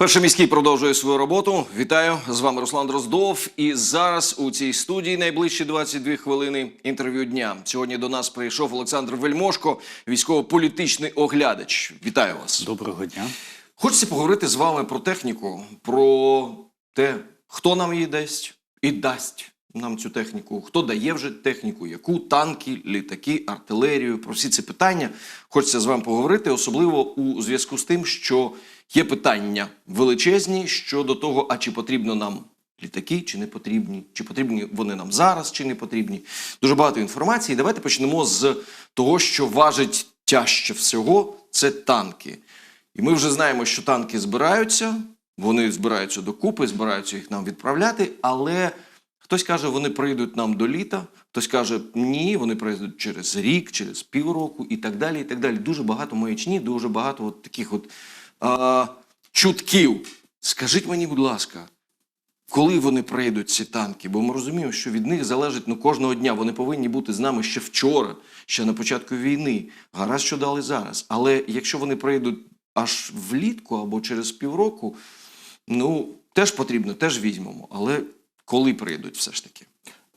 Перший міський продовжує свою роботу. Вітаю з вами Руслан Дроздов. І зараз у цій студії найближчі 22 хвилини інтерв'ю дня. Сьогодні до нас прийшов Олександр Вельмошко, військово-політичний оглядач. Вітаю вас. Доброго дня. Хочеться поговорити з вами про техніку, про те, хто нам її дасть і дасть нам цю техніку, хто дає вже техніку, яку танки, літаки, артилерію. Про всі ці питання хочеться з вами поговорити, особливо у зв'язку з тим, що є питання величезні щодо того, а чи потрібно нам. Літаки чи не потрібні, чи потрібні вони нам зараз, чи не потрібні. Дуже багато інформації. Давайте почнемо з того, що важить тяжче всього це танки. І ми вже знаємо, що танки збираються, вони збираються докупи, збираються їх нам відправляти, але хтось каже, вони прийдуть нам до літа, хтось каже, ні, вони прийдуть через рік, через півроку і так далі. і так далі. Дуже багато маячні, дуже багато от таких от а, чутків. Скажіть мені, будь ласка, коли вони прийдуть ці танки? Бо ми розуміємо, що від них залежить ну, кожного дня. Вони повинні бути з нами ще вчора, ще на початку війни. Гаразд, що дали зараз. Але якщо вони прийдуть аж влітку або через півроку, ну теж потрібно, теж візьмемо. Але коли прийдуть, все ж таки?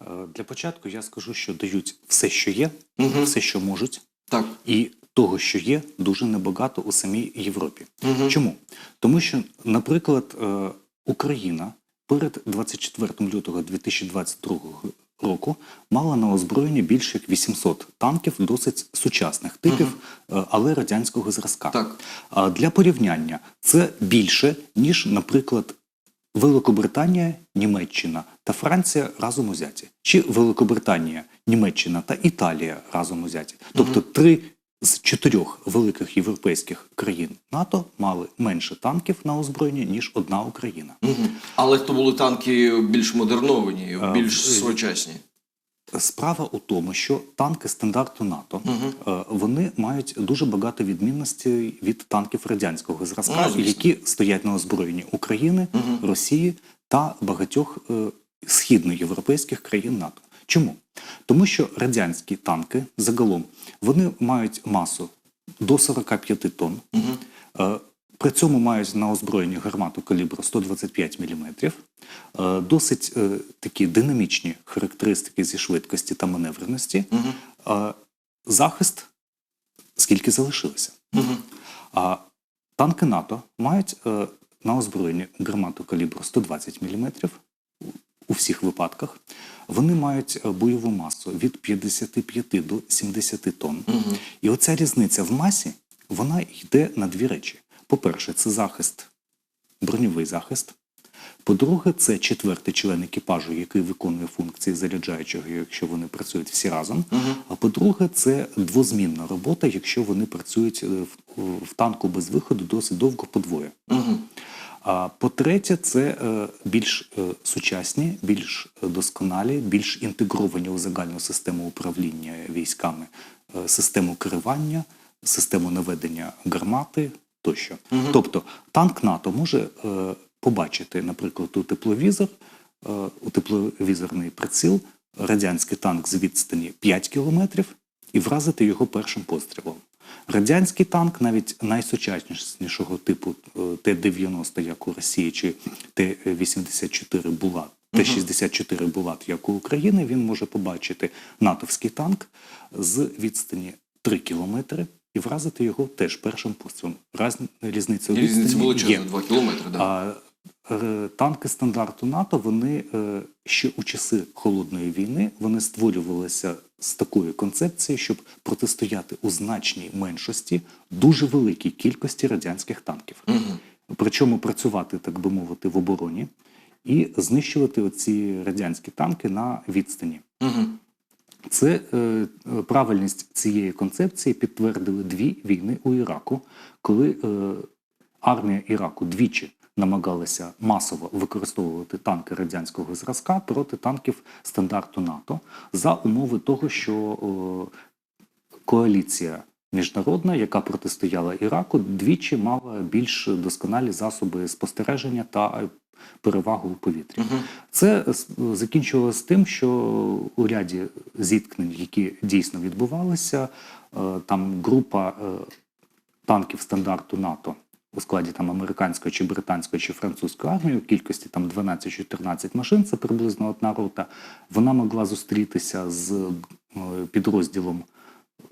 Е, Для початку я скажу, що дають все, що є, Мгм. все, що можуть, Так. і того, що є, дуже небагато у самій Європі. Мгм. Чому? Тому що, наприклад, е, Україна перед 24 лютого 2022 року мала на озброєнні більше як 800 танків досить сучасних типів, е, але радянського зразка. Так. А для порівняння це більше, ніж, наприклад, Великобританія, Німеччина та Франція разом узяті, чи Великобританія, Німеччина та Італія разом узяті. Тобто три з чотирьох великих європейських країн НАТО мали менше танків на озброєнні, ніж одна Україна. угу. Але то були танки більш модерновані, більш е, сучасні. Справа у тому, що танки стандарту НАТО е, вони мають дуже багато відмінностей від танків радянського зразка, Ну, які стоять на озброєнні України, Мгм. Росії та багатьох е, східноєвропейських країн НАТО. Чому? Тому що радянські танки загалом вони мають масу до 45 тонн. Е, При цьому мають на озброєнні гармату калібру 125 мм, е, досить е, такі динамічні характеристики зі швидкості та маневреності, е, захист, скільки залишилося. А танки НАТО мають на озброєнні гармату калібру 120 мм у всіх випадках. Вони мають бойову масу від 55 до 70 тонн. Мгм. І оця різниця в масі вона йде на дві речі. По-перше, це захист, броньовий захист. По-друге, це четвертий член екіпажу, який виконує функції заряджаючого, якщо вони працюють всі разом. Мгм. А по-друге, це двозмінна робота, якщо вони працюють е, в, в танку без виходу досить довго подвоє. Мгм. А по-третє, це е, більш е, сучасні, більш досконалі, більш інтегровані у загальну систему управління військами, е, систему керування, систему наведення гармати тощо. Мгм. Тобто танк НАТО може е, побачити, наприклад, у тепловізор, е, у тепловізорний приціл радянський танк з відстані 5 кілометрів і вразити його першим пострілом. Радянський танк, навіть найсучаснішого типу е, Т-90, як у Росії, чи Т-84 Булат, Т-64 Булат, як у України, він може побачити натовський танк з відстані 3 кілометри і вразити його теж першим пострілом. Раз, різниця у Різниця величезна, є. 2 кілометри. Да. А е, танки стандарту НАТО, вони е, ще у часи холодної війни вони створювалися з такою концепцією, щоб протистояти у значній меншості дуже великій кількості радянських танків. Мгм. Причому працювати, так би мовити, в обороні і знищувати оці радянські танки на відстані. Мгм. Це е, правильність цієї концепції підтвердили дві війни у Іраку, коли е, армія Іраку двічі намагалася масово використовувати танки радянського зразка проти танків стандарту НАТО за умови того, що е, коаліція міжнародна, яка протистояла Іраку, двічі мала більш досконалі засоби спостереження та перевагу у повітрі. Мгм. Це закінчувалося тим, що у ряді зіткнень, які дійсно відбувалися, е, там група е, танків стандарту НАТО у складі там американської чи британської чи французької армії, у кількості там 12-14 машин, це приблизно одна рота. Вона могла зустрітися з е, підрозділом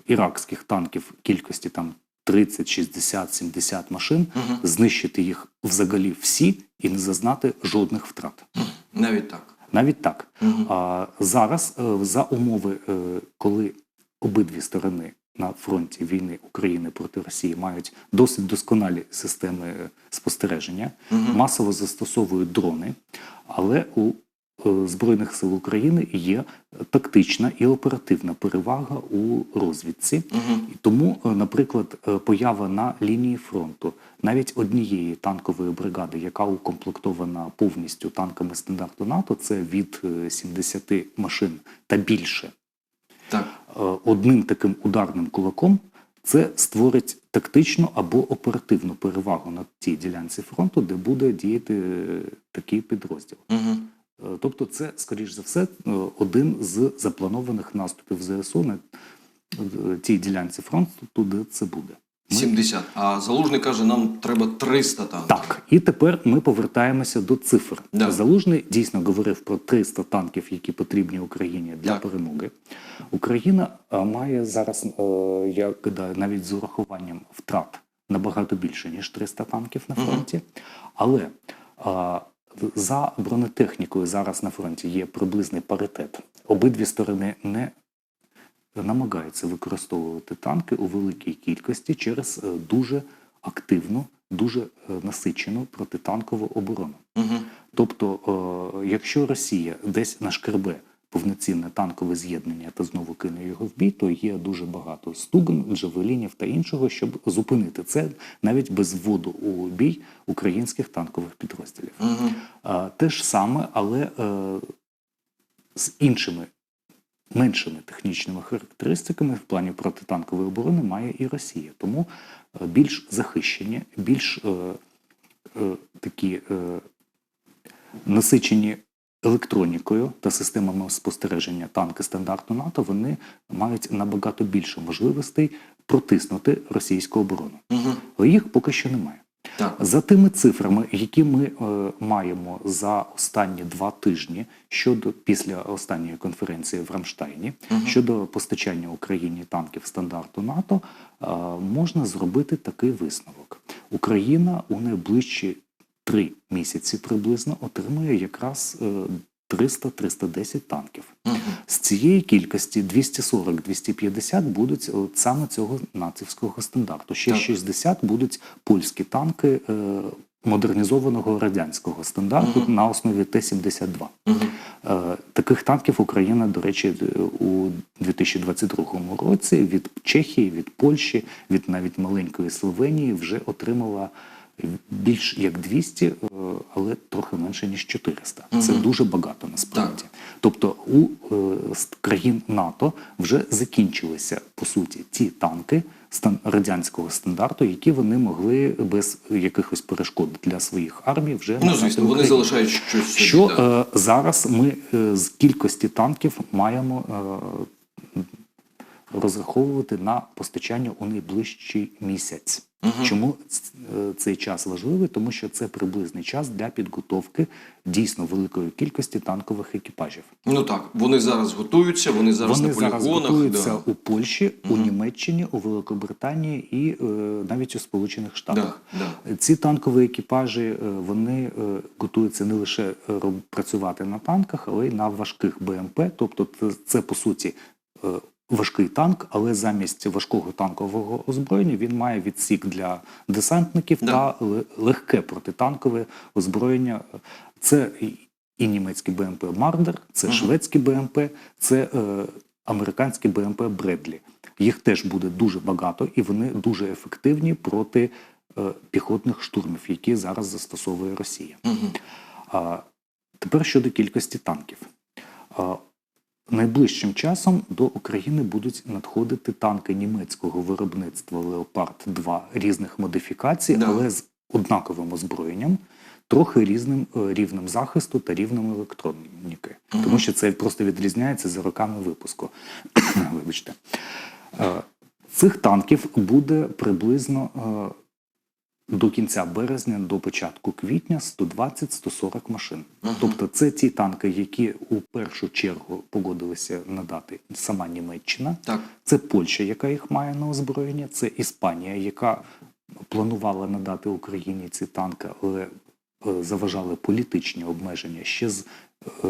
іракських танків кількості там 30, 60, 70 машин, Мгм. знищити їх взагалі всі і не зазнати жодних втрат. Навіть так. Навіть так. Мгм. А зараз е, за умови, е, коли обидві сторони на фронті війни України проти Росії мають досить досконалі системи е, спостереження, Мгм. масово застосовують дрони, але у Збройних сил України є тактична і оперативна перевага у розвідці. І тому, е, наприклад, е, поява на лінії фронту навіть однієї танкової бригади, яка укомплектована повністю танками стандарту НАТО, це від е, 70 машин та більше. Так. Е, Одним таким ударним кулаком це створить тактичну або оперативну перевагу на тій ділянці фронту, де буде діяти е, такий підрозділ. Угу. Е, Тобто, це, скоріш за все, е, один з запланованих наступів ЗСУ на е, тій ділянці фронту, де це буде. Ми- 70. А Залужний каже, нам треба 300 танків. Так, і тепер ми повертаємося до цифр. Да. Залужний дійсно говорив про 300 танків, які потрібні Україні для Так. перемоги. Україна е, має зараз, е, я гадаю, навіть з урахуванням втрат набагато більше ніж 300 танків на фронті. Але е, за бронетехнікою зараз на фронті є приблизний паритет. Обидві сторони не намагаються використовувати танки у великій кількості через е, дуже активну, дуже е, насичену протитанкову оборону. Угу. Тобто, е, якщо Росія десь нашкребе повноцінне танкове з'єднання та знову кине його в бій, то є дуже багато стугн, джавелінів та іншого, щоб зупинити це навіть без вводу у бій українських танкових підрозділів. Угу. А, Те ж саме, але е, з іншими меншими технічними характеристиками в плані протитанкової оборони має і Росія. Тому е, більш захищені, більш е, е, такі е, насичені електронікою та системами спостереження танки стандарту НАТО, вони мають набагато більше можливостей протиснути російську оборону. Угу. Але їх поки що немає. Так. За тими цифрами, які ми е, маємо за останні два тижні щодо після останньої конференції в Рамштайні Мгм. щодо постачання Україні танків стандарту НАТО, е, можна зробити такий висновок: Україна у найближчі три місяці приблизно отримує якраз е, 300-310 танків. Угу. З цієї кількості 240-250 будуть от саме цього націвського стандарту. Ще Так. 60 будуть польські танки е, модернізованого радянського стандарту Мгм. на основі Т-72. Угу. Е, Таких танків Україна, до речі, у 2022 році від Чехії, від Польщі, від навіть маленької Словенії вже отримала більш як 200, е, але трохи менше ніж 400. Це дуже багато насправді. Так. Тобто у е, країн НАТО вже закінчилися по суті ті танки радянського стандарту, які вони могли без якихось перешкод для своїх армій вже Ну, звісно, вони залишають щось собі. Що так. е, зараз ми з кількості танків маємо розраховувати на постачання у найближчий місяць. Мгм. Чому е, цей час важливий? Тому що це приблизний час для підготовки дійсно великої кількості танкових екіпажів. Ну так, вони зараз готуються, вони зараз Вони на зараз полігонах. готуються да. у Польщі, у Німеччині, у Великобританії і е, навіть у Сполучених Штатах. Да, да. Ці танкові екіпажі е, вони е, готуються не лише працювати на танках, але й на важких БМП. Тобто, це, це по суті важкий танк, але замість важкого танкового озброєння він має відсік для десантників Да. та легке протитанкове озброєння. Це і- німецький БМП Мардер, це Мгм. шведський БМП, це е, американський БМП Бредлі. Їх теж буде дуже багато, і вони дуже ефективні проти е, піхотних штурмів, які зараз застосовує Росія. Мгм. А, тепер щодо кількості танків. А, найближчим часом до України будуть надходити танки німецького виробництва Леопард 2 різних модифікацій, Да. але з однаковим озброєнням, трохи різним е, рівнем захисту та рівнем електроніки. Мгм. Тому що це просто відрізняється за роками випуску. Вибачте. Е, Цих танків буде приблизно е, до кінця березня, до початку квітня 120-140 машин. Тобто це ті танки, які у першу чергу погодилися надати сама Німеччина. Так. Це Польща, яка їх має на озброєння, це Іспанія, яка планувала надати Україні ці танки, але е, заважали політичні обмеження ще з е,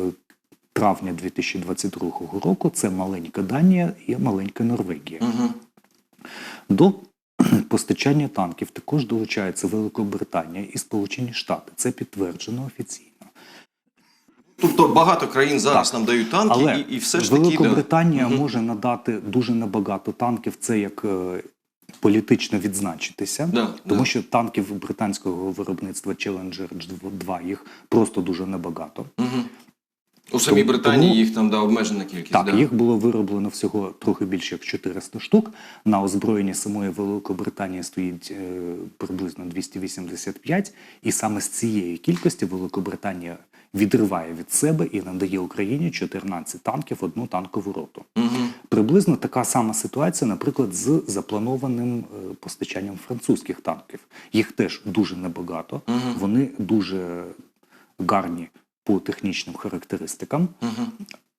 травня 2022 року. Це маленька Данія і маленька Норвегія. Угу. До постачання танків також долучається Великобританія і Сполучені Штати. Це підтверджено офіційно. Тобто багато країн зараз Так. нам дають танки, Але і, і все ж таки. Великобританія Мгм. може надати дуже небагато танків. Це як е, політично відзначитися, Да, тому да. що танків британського виробництва Challenger 2 їх просто дуже небагато. Мгм. У самій Британії тому- їх там да, обмежена кількість. Так, да. їх було вироблено всього трохи більше як 400 штук. На озброєнні самої Великобританії стоїть е, приблизно 285, і саме з цієї кількості Великобританія відриває від себе і надає Україні 14 танків, одну танкову роту. Мгм. Приблизно така сама ситуація, наприклад, з запланованим е, постачанням французьких танків. Їх теж дуже небагато, Мгм. вони дуже гарні по технічним характеристикам, Мгм.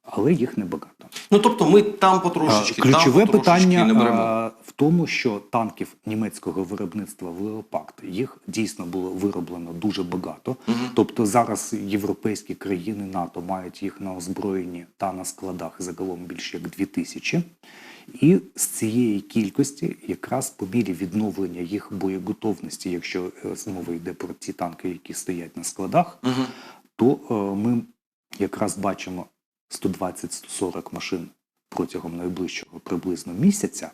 але їх небагато. Ну тобто ми там А, потрошечки, Ключове там питання не беремо. в тому, що танків німецького виробництва в Леопард їх дійсно було вироблено дуже багато. Мгм. Тобто зараз європейські країни НАТО мають їх на озброєнні та на складах загалом більше як 2000. І з цієї кількості, якраз по мірі відновлення їх боєготовності, якщо е, мова йде про ті танки, які стоять на складах, Мгм. То е, ми якраз бачимо 120-140 машин протягом найближчого приблизно місяця.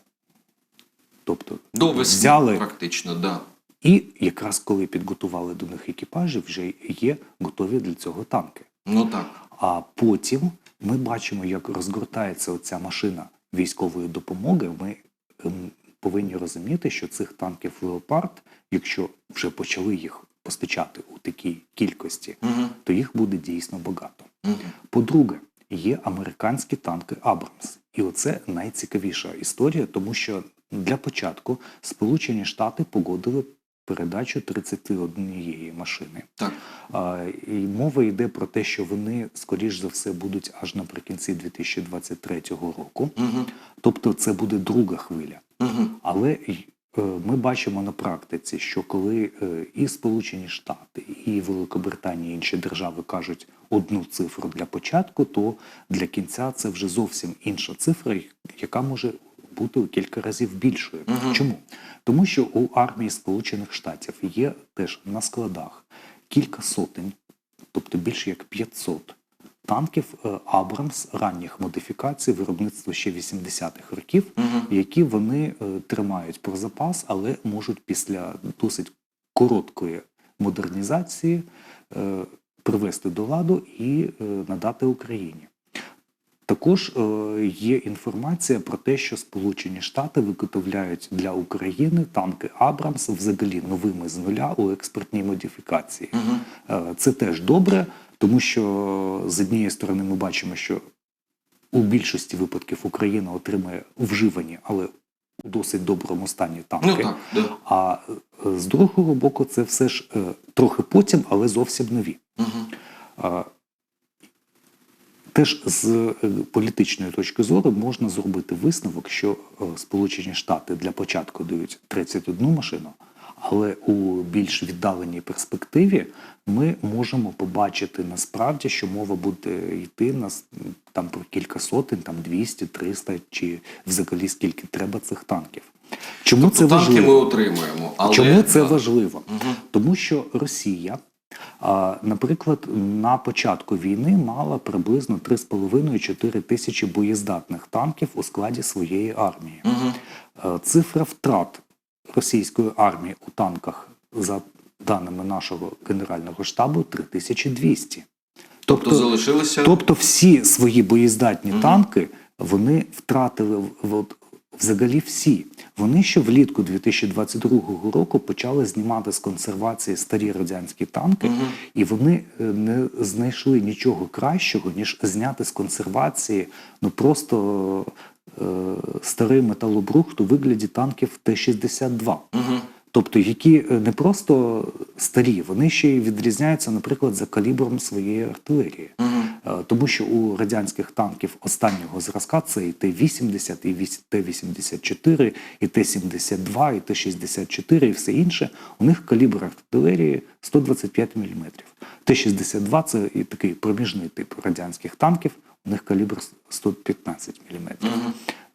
Тобто До весни взяли практично, да. і якраз коли підготували до них екіпажі, вже є готові для цього танки. Ну так. А потім ми бачимо, як розгортається оця машина військової допомоги. Ми ем, повинні розуміти, що цих танків Леопард, якщо вже почали їх постачати у такій кількості, Мгм. то їх буде дійсно багато. Мгм. По-друге, є американські танки Абрамс. І оце найцікавіша історія, тому що для початку Сполучені Штати погодили передачу 31 машини. Так. А, І мова йде про те, що вони, скоріш за все, будуть аж наприкінці 2023 року. Мгм. Тобто це буде друга хвиля. Мгм. Але ми бачимо на практиці, що коли е, і Сполучені Штати, і Великобританія, і інші держави кажуть одну цифру для початку, то для кінця це вже зовсім інша цифра, яка може бути у кілька разів більшою. Мгм. Чому? Тому що у армії Сполучених Штатів є теж на складах кілька сотень, тобто більше як 500 танків е, Абрамс ранніх модифікацій виробництва ще 80-х років, Мгм. які вони е, тримають про запас, але можуть після досить короткої модернізації е, привести до ладу і надати Україні. Також є інформація про те, що Сполучені Штати виготовляють для України танки Абрамс взагалі новими з нуля у експортній модифікації. Е, Це теж добре, тому що з однієї сторони ми бачимо, що у більшості випадків Україна отримує вживані, але у досить доброму стані танки. Ну так, да. А е, з другого боку, це все ж е, трохи потім, але зовсім нові. А, Теж з е, політичної точки зору можна зробити висновок, що е, Сполучені Штати для початку дають 31 машину, але у більш віддаленій перспективі ми можемо побачити насправді, що мова буде йти на там про кілька сотень, там 200, 300 чи взагалі скільки треба цих танків. Чому це Тобто танки важливо? ми отримуємо. Але, Чому це важливо? Мгм. Тому що Росія, наприклад, на початку війни мала приблизно 3,5-4 тисячі боєздатних танків у складі своєї армії. Е, Цифра втрат російської армії у танках, за даними нашого генерального штабу, 3200. Тобто залишилися. Тобто всі свої боєздатні танки вони втратили от взагалі всі. Вони ще влітку 2022 року почали знімати з консервації старі радянські танки, Мгм. і вони е, не знайшли нічого кращого, ніж зняти з консервації ну просто старий металобрухт у вигляді танків Т-62. Мгм. Тобто які е, не просто старі, вони ще й відрізняються, наприклад, за калібром своєї артилерії. Е, Тому що у радянських танків останнього зразка це і Т-80, і Т-84, і Т-72, і Т-64, і все інше. У них калібр артилерії 125 мм. Т-62 це і такий проміжний тип радянських танків, у них калібр 115 мм.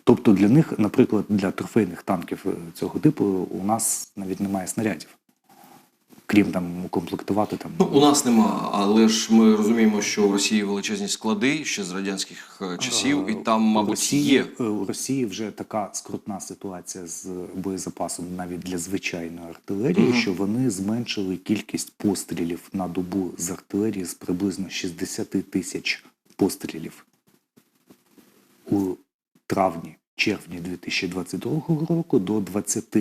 Тобто для них, наприклад, для трофейних танків е, цього типу у нас навіть немає снарядів. Крім там укомплектувати там Ну, у нас нема, але ж ми розуміємо, що в Росії величезні склади ще з радянських е, часів, і там, У мабуть, Росії, є. е, У Росії вже така скрутна ситуація з боєзапасом навіть для звичайної артилерії, що вони зменшили кількість пострілів на добу з артилерії з приблизно 60 тисяч пострілів у травні, червні 2022 року до 20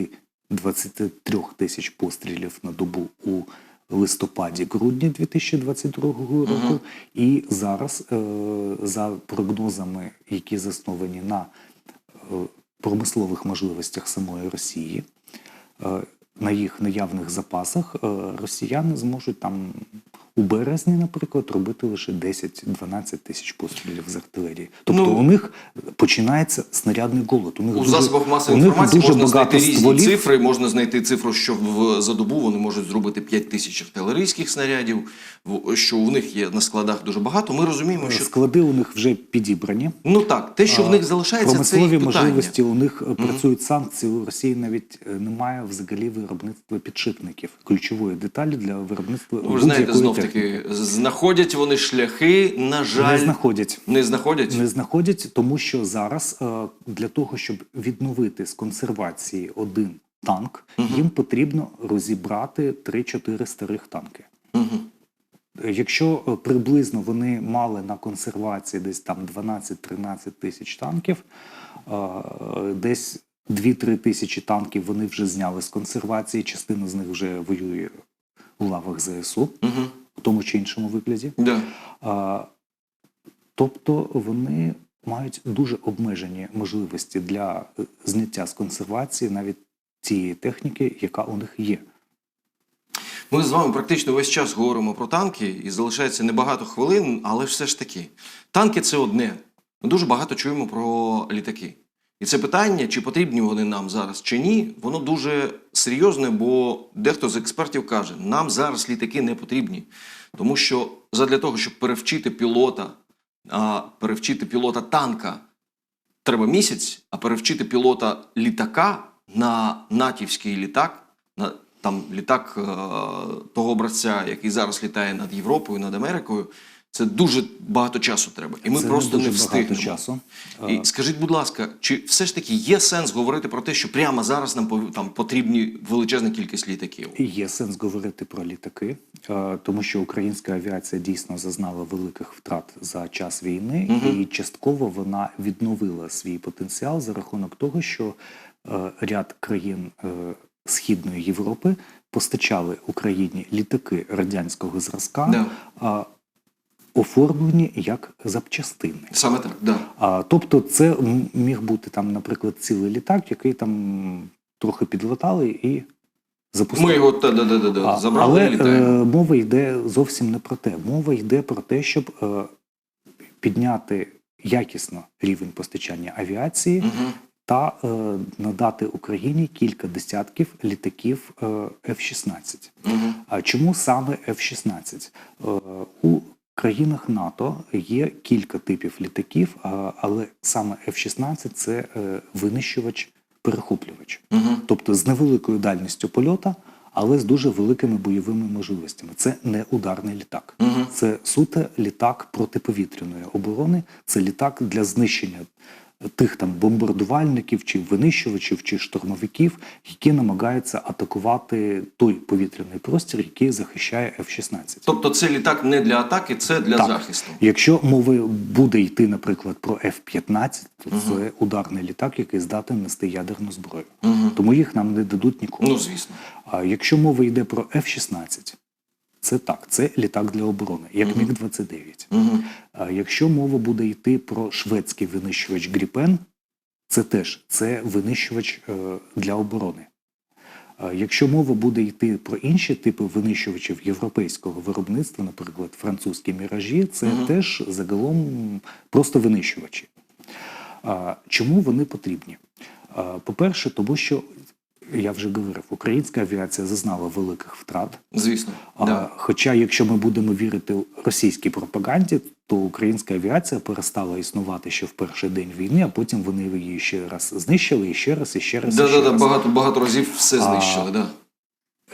23 тисяч пострілів на добу у листопаді грудні 2022 року. І зараз, е, за прогнозами, які засновані на е, промислових можливостях самої Росії, е, на їх наявних запасах, росіяни зможуть там у березні, наприклад, робити лише 10-12 тисяч пострілів з артилерії. Тобто Ну, у них починається снарядний голод. У них У дуже, засобах масової інформації дуже можна багато знайти різні цифри. Можна знайти цифру, що в за добу вони можуть зробити 5 тисяч артилерійських снарядів, що у них є на складах дуже багато. Ми розуміємо, що Склади у них вже підібрані. ну так, те, що в них залишається, це і можливості у них е, працюють санкції. У Росії навіть е, немає взагалі виробництва підшипників, ключової деталі для виробництва Ви знаєте, знов. Таки знаходять вони шляхи. На жаль, Не знаходять. Не знаходять. Не знаходять, тому що зараз е, для того, щоб відновити з консервації один танк, їм потрібно розібрати 3-4 старих танки. Е, Якщо е, приблизно вони мали на консервації десь там 12-13 тисяч танків, е, десь 2-3 тисячі танків вони вже зняли з консервації, частина з них вже воює у лавах ЗСУ Мгм. В тому чи іншому вигляді. Да. А, тобто вони мають дуже обмежені можливості для е, зняття з консервації навіть тієї техніки, яка у них є. Ми з вами практично весь час говоримо про танки, і залишається небагато хвилин, але все ж таки, танки це одне. Ми дуже багато чуємо про літаки. І це питання, чи потрібні вони нам зараз чи ні, воно дуже серйозне, бо дехто з експертів каже, нам зараз літаки не потрібні. Тому що задля того, щоб перевчити пілота, а перевчити пілота танка треба місяць, а перевчити пілота літака на натівський літак, на там літак е, того образця, який зараз літає над Європою, над Америкою. Це дуже багато часу треба, і ми Це просто не, дуже встигнемо. часу. І скажіть, будь ласка, чи все ж таки є сенс говорити про те, що прямо зараз нам там потрібні величезна кількість літаків? Є сенс говорити про літаки, е, тому що українська авіація дійсно зазнала великих втрат за час війни, і частково вона відновила свій потенціал за рахунок того, що е, ряд країн е, Східної Європи постачали Україні літаки радянського зразка, Да. Оформлені як запчастини. Саме так, да. А, тобто, це міг бути там, наприклад, цілий літак, який там трохи підлатали і запустили. Ми його та да, да, да, да, забрали Але і літаємо. е, мова йде зовсім не про те. Мова йде про те, щоб е, підняти якісно рівень постачання авіації Мгм. та е, надати Україні кілька десятків літаків е, F-16. Мгм. А чому саме F-16? Е, У країнах НАТО є кілька типів літаків, але саме F-16 це е, винищувач-перехоплювач. угу. Тобто з невеликою дальністю польота, але з дуже великими бойовими можливостями. Це не ударний літак. угу. Це суто літак протиповітряної оборони, це літак для знищення тих там бомбардувальників, чи винищувачів, чи штурмовиків, які намагаються атакувати той повітряний простір, який захищає F-16. Тобто це літак не для атаки, це для Так. захисту. Якщо мова буде йти, наприклад, про F-15, то це ударний літак, який здатен нести ядерну зброю. Мгм. Тому їх нам не дадуть ніколи. Ну, звісно. А якщо мова йде про F-16, це так, це літак для оборони, як Міг-29. Мгм. А якщо мова буде йти про шведський винищувач Гріпен, це теж це винищувач е, для оборони. Е, Якщо мова буде йти про інші типи винищувачів європейського виробництва, наприклад, французькі міражі, це Мгм. теж загалом просто винищувачі. А, Чому вони потрібні? А, По-перше, тому що я вже говорив, українська авіація зазнала великих втрат. Звісно. А, Да. Хоча, якщо ми будемо вірити російській пропаганді, то українська авіація перестала існувати ще в перший день війни, а потім вони її ще раз знищили, і ще раз, і ще раз. і ще да, да, раз. багато, багато разів все А, знищили. Да.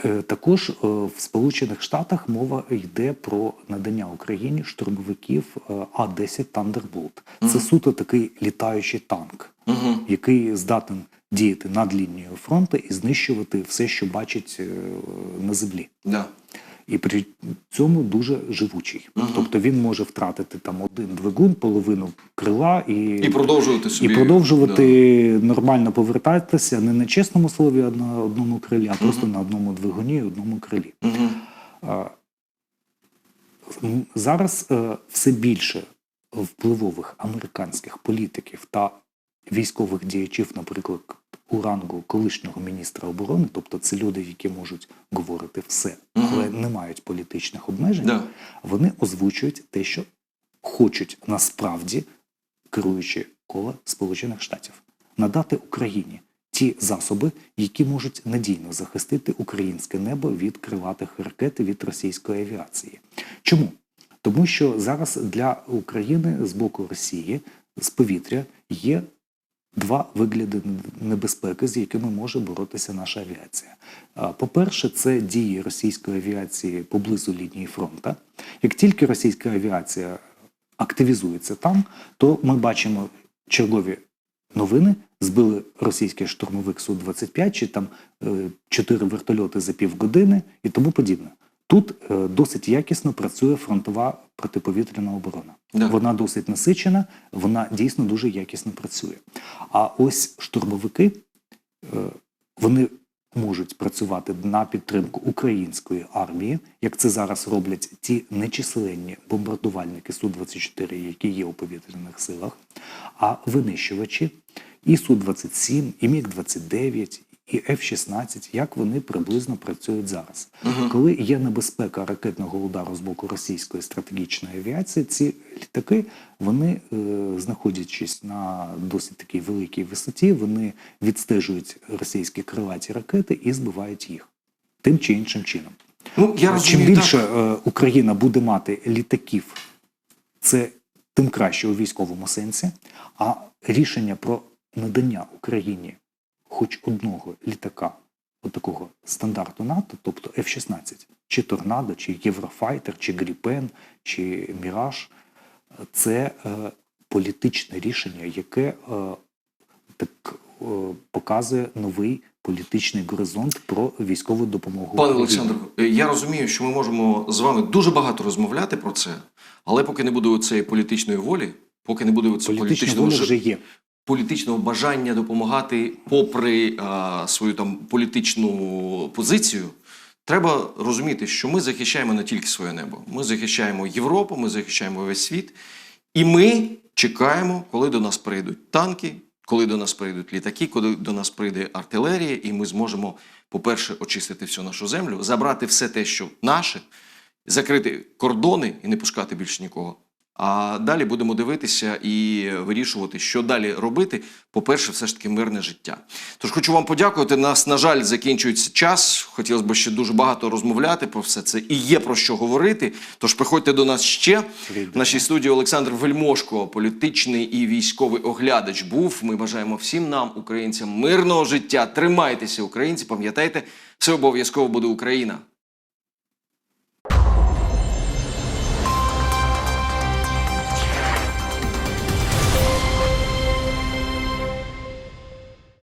Е, Також е, в Сполучених Штатах мова йде про надання Україні штурмовиків е, А-10 Thunderbolt. Це Мгм. суто такий літаючий танк, Угу. який здатен діяти над лінією фронту і знищувати все, що бачить е, на землі. Да. І при цьому дуже живучий. Мгм. Тобто він може втратити там один двигун, половину крила і, І продовжувати собі. і продовжувати нормально повертатися не на чесному слові, а на одному крилі, а просто на одному двигуні і одному крилі. Да. Угу. Зараз е, все більше впливових американських політиків та військових діячів, наприклад, у рангу колишнього міністра оборони, тобто це люди, які можуть говорити все, Мгм. але не мають політичних обмежень, Да. вони озвучують те, що хочуть насправді, керуючи коло Сполучених Штатів, надати Україні ті засоби, які можуть надійно захистити українське небо від крилатих ракет від російської авіації. Чому? Тому що зараз для України з боку Росії з повітря є два вигляди небезпеки, з якими може боротися наша авіація. По-перше, це дії російської авіації поблизу лінії фронту. Як тільки російська авіація активізується там, то ми бачимо чергові новини. Збили російський штурмовик Су-25, чи там е, чотири вертольоти за півгодини і тому подібне. Тут е, досить якісно працює фронтова протиповітряна оборона. Да. Вона досить насичена, вона дійсно дуже якісно працює. А ось штурмовики е, вони можуть працювати на підтримку української армії, як це зараз роблять ті нечисленні бомбардувальники Су-24, які є у повітряних силах, а винищувачі і Су-27, і Міг-29, і F-16, як вони приблизно працюють зараз. Мгм. Коли є небезпека ракетного удару з боку російської стратегічної авіації, ці літаки, вони, е, знаходячись на досить такій великій висоті, вони відстежують російські крилаті ракети і збивають їх тим чи іншим чином. Ну, я Чим більше так. е, Україна буде мати літаків, це тим краще у військовому сенсі. А рішення про надання Україні хоч одного літака, отакого стандарту НАТО, тобто F-16, чи Торнадо, чи Єврофайтер, чи Гріпен, чи Міраж, це е, політичне рішення, яке е, так е, показує новий політичний горизонт про військову допомогу. Пане Олександр, е, я розумію, що ми можемо з вами дуже багато розмовляти про це, але поки не буде цієї політичної волі, поки не буде цього політична політичного воля вже є. Політичного бажання допомагати, попри а, свою там політичну позицію, треба розуміти, що ми захищаємо не тільки своє небо. Ми захищаємо Європу, ми захищаємо весь світ, і ми чекаємо, коли до нас прийдуть танки, коли до нас прийдуть літаки, коли до нас прийде артилерія, і ми зможемо, по-перше, очистити всю нашу землю, забрати все те, що наше, закрити кордони і не пускати більше нікого. А далі будемо дивитися і вирішувати, що далі робити. По-перше, все ж таки мирне життя. Тож хочу вам подякувати. Нас, на жаль, закінчується час. Хотілося б ще дуже багато розмовляти про все це і є про що говорити. Тож приходьте до нас ще. В нашій студії Олександр Вельмошко, політичний і військовий оглядач, був. Ми бажаємо всім нам, українцям, мирного життя. Тримайтеся, українці. Пам'ятайте, все обов'язково буде Україна.